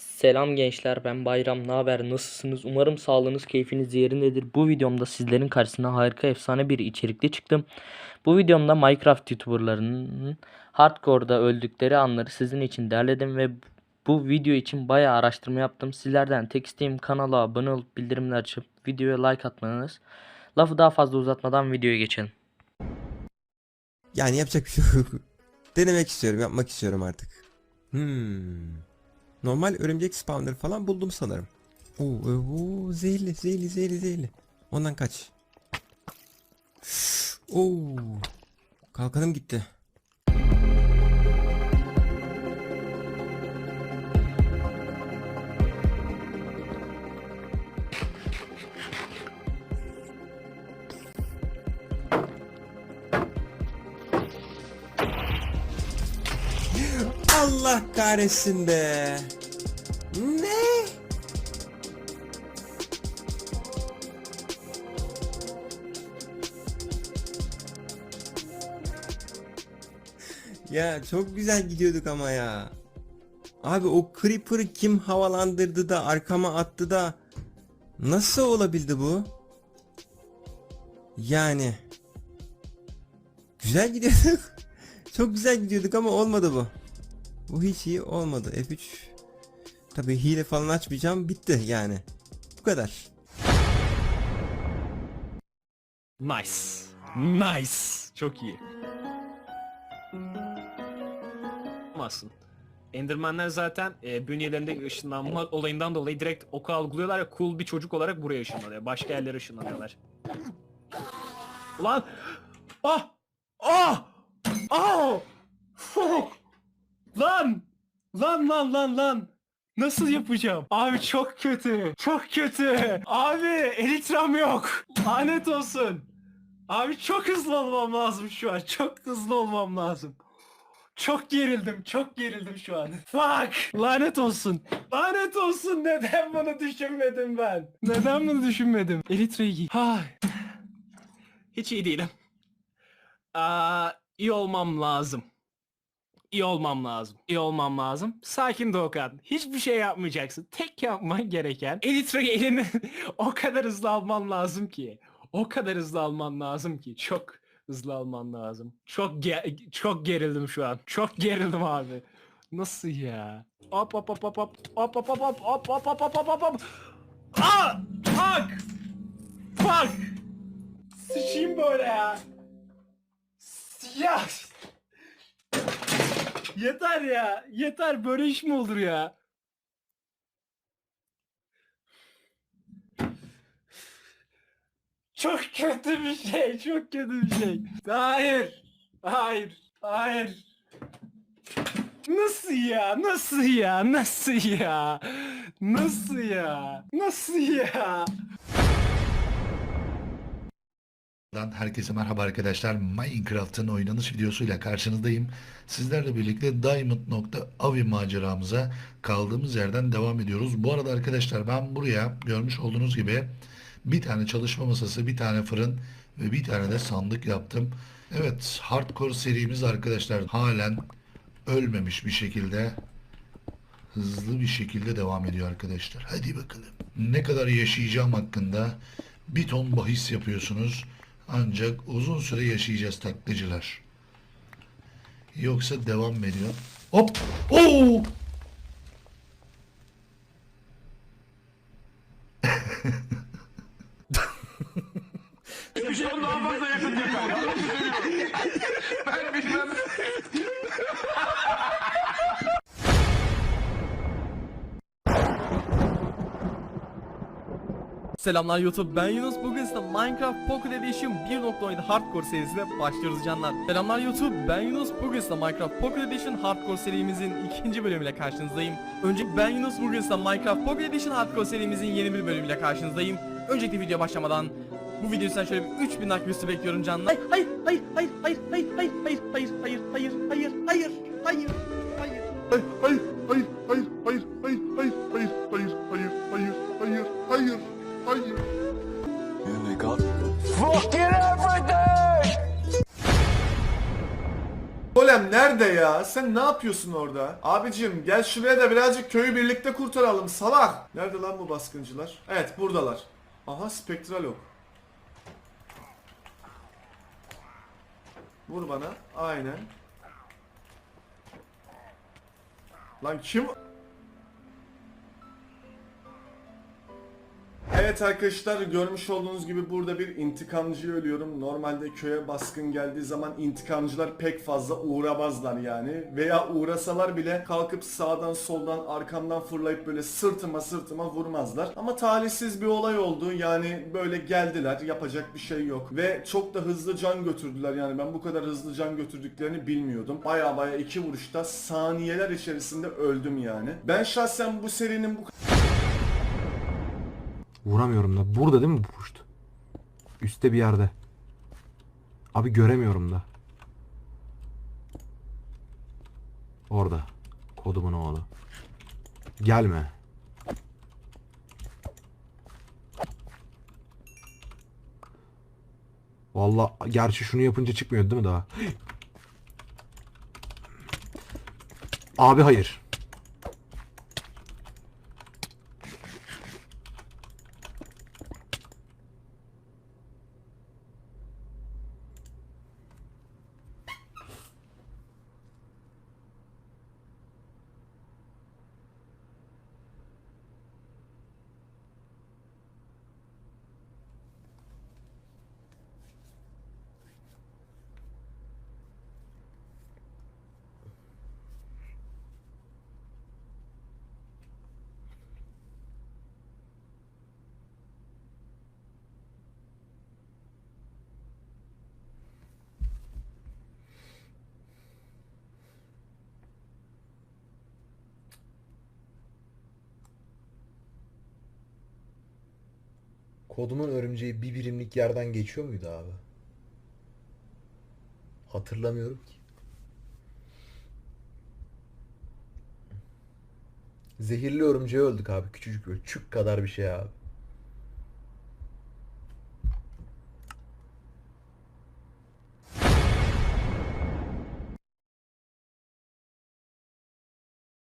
Selam gençler ben Bayram. Ne haber? Nasılsınız? Umarım sağlığınız keyfiniz yerindedir. Bu videomda sizlerin karşısına harika efsane bir içerikle çıktım. Bu videomda Minecraft youtuberlarının hardcore'da öldükleri anları sizin için derledim ve bu video için bayağı araştırma yaptım. Sizlerden tek isteğim kanala abone olup bildirimleri açıp videoya like atmanız. Lafı daha fazla uzatmadan videoya geçelim. Yani yapacak bir şey yok. Denemek istiyorum, yapmak istiyorum artık. Hmm. Normal örümcek spawner falan buldum sanırım. Oo, oo zehirli, zehirli, zehirli, zehirli. Ondan kaç. Oo. Kalkanım gitti. Allah kahretsin be. Ne? Ya çok güzel gidiyorduk ama ya. Abi o Creeper'ı kim havalandırdı da arkama attı da nasıl olabildi bu? Yani güzel gidiyorduk. Çok güzel gidiyorduk ama olmadı bu. Bu hiç iyi olmadı. F3 Tabi hile falan açmayacağım. Bitti yani. Bu kadar. Nice. Nice. Çok iyi. Olmazsın. Endermanler zaten e, bünyelerinde ışınlanma olayından dolayı direkt oku algılıyorlar ya cool bir çocuk olarak buraya ışınlanıyor. Başka yerlere ışınlanıyorlar. Ulan! Ah! Ah! Ah! Fuck! Lan! Lan lan lan lan! Nasıl yapacağım? Abi çok kötü. Çok kötü. Abi elitram yok. Lanet olsun. Abi çok hızlı olmam lazım şu an. Çok hızlı olmam lazım. Çok gerildim. Çok gerildim şu an. Fuck. Lanet olsun. Lanet olsun. Neden bunu düşünmedim ben? Neden bunu düşünmedim? Elitreyi giy. Ha. Hiç iyi değilim. Aa, iyi olmam lazım. İyi olmam lazım. İyi olmam lazım. Sakin Doğukan. Hiçbir şey yapmayacaksın. Tek yapman gereken Elitre'yi elini o kadar hızlı alman lazım ki. O kadar hızlı alman lazım ki. Çok hızlı alman lazım. Çok ge- çok gerildim şu an. Çok gerildim abi. Nasıl ya? Hop hop hop hop hop hop hop hop hop hop hop hop hop hop hop. Aa! Fuck! Fuck! Sıçayım böyle ya. Ya! Yeter ya. Yeter böyle iş mi olur ya? Çok kötü bir şey. Çok kötü bir şey. Hayır. Hayır. Hayır. Nasıl ya? Nasıl ya? Nasıl ya? Nasıl ya? Nasıl ya? Herkese merhaba arkadaşlar. Minecraft'ın oynanış videosuyla karşınızdayım. Sizlerle birlikte Diamond.avi maceramıza kaldığımız yerden devam ediyoruz. Bu arada arkadaşlar ben buraya görmüş olduğunuz gibi bir tane çalışma masası, bir tane fırın ve bir tane de sandık yaptım. Evet, hardcore serimiz arkadaşlar halen ölmemiş bir şekilde hızlı bir şekilde devam ediyor arkadaşlar. Hadi bakalım. Ne kadar yaşayacağım hakkında bir ton bahis yapıyorsunuz. Ancak uzun süre yaşayacağız taklacılar. Yoksa devam mı ediyor? Hop! Oo! Selamlar YouTube ben Yunus. Bugün size Minecraft Pocket Edition 1.17 Hardcore serisine başlıyoruz canlar. Selamlar YouTube ben Yunus. Bugün size Minecraft Pocket Edition Hardcore serimizin ikinci bölümüyle karşınızdayım. Öncelikle ben Yunus bugün size Minecraft Pocket Edition Hardcore serimizin yeni bir bölümüyle karşınızdayım. Öncelikle video başlamadan bu videoyu sen şöyle bir 3000 like üstü bekliyorum canlar. Hayır hayır hayır hayır hayır hayır hayır hayır hayır hayır Nerede? nerede ya? Sen ne yapıyorsun orada? Abicim gel şuraya da birazcık köyü birlikte kurtaralım salak. Nerede lan bu baskıncılar? Evet buradalar. Aha spektral ok. Vur bana. Aynen. Lan kim? Evet arkadaşlar görmüş olduğunuz gibi burada bir intikamcı ölüyorum. Normalde köye baskın geldiği zaman intikamcılar pek fazla uğramazlar yani. Veya uğrasalar bile kalkıp sağdan soldan arkamdan fırlayıp böyle sırtıma sırtıma vurmazlar. Ama talihsiz bir olay oldu. Yani böyle geldiler yapacak bir şey yok. Ve çok da hızlı can götürdüler yani ben bu kadar hızlı can götürdüklerini bilmiyordum. Baya baya iki vuruşta saniyeler içerisinde öldüm yani. Ben şahsen bu serinin bu Vuramıyorum da. Burada değil mi bu puşt? Üste bir yerde. Abi göremiyorum da. Orada. Kodumun oğlu. Gelme. Vallahi gerçi şunu yapınca çıkmıyor değil mi daha? Abi hayır. Kodumun örümceği bir birimlik yerden geçiyor muydu abi? Hatırlamıyorum ki. Zehirli örümceği öldük abi. Küçücük böyle çük kadar bir şey abi.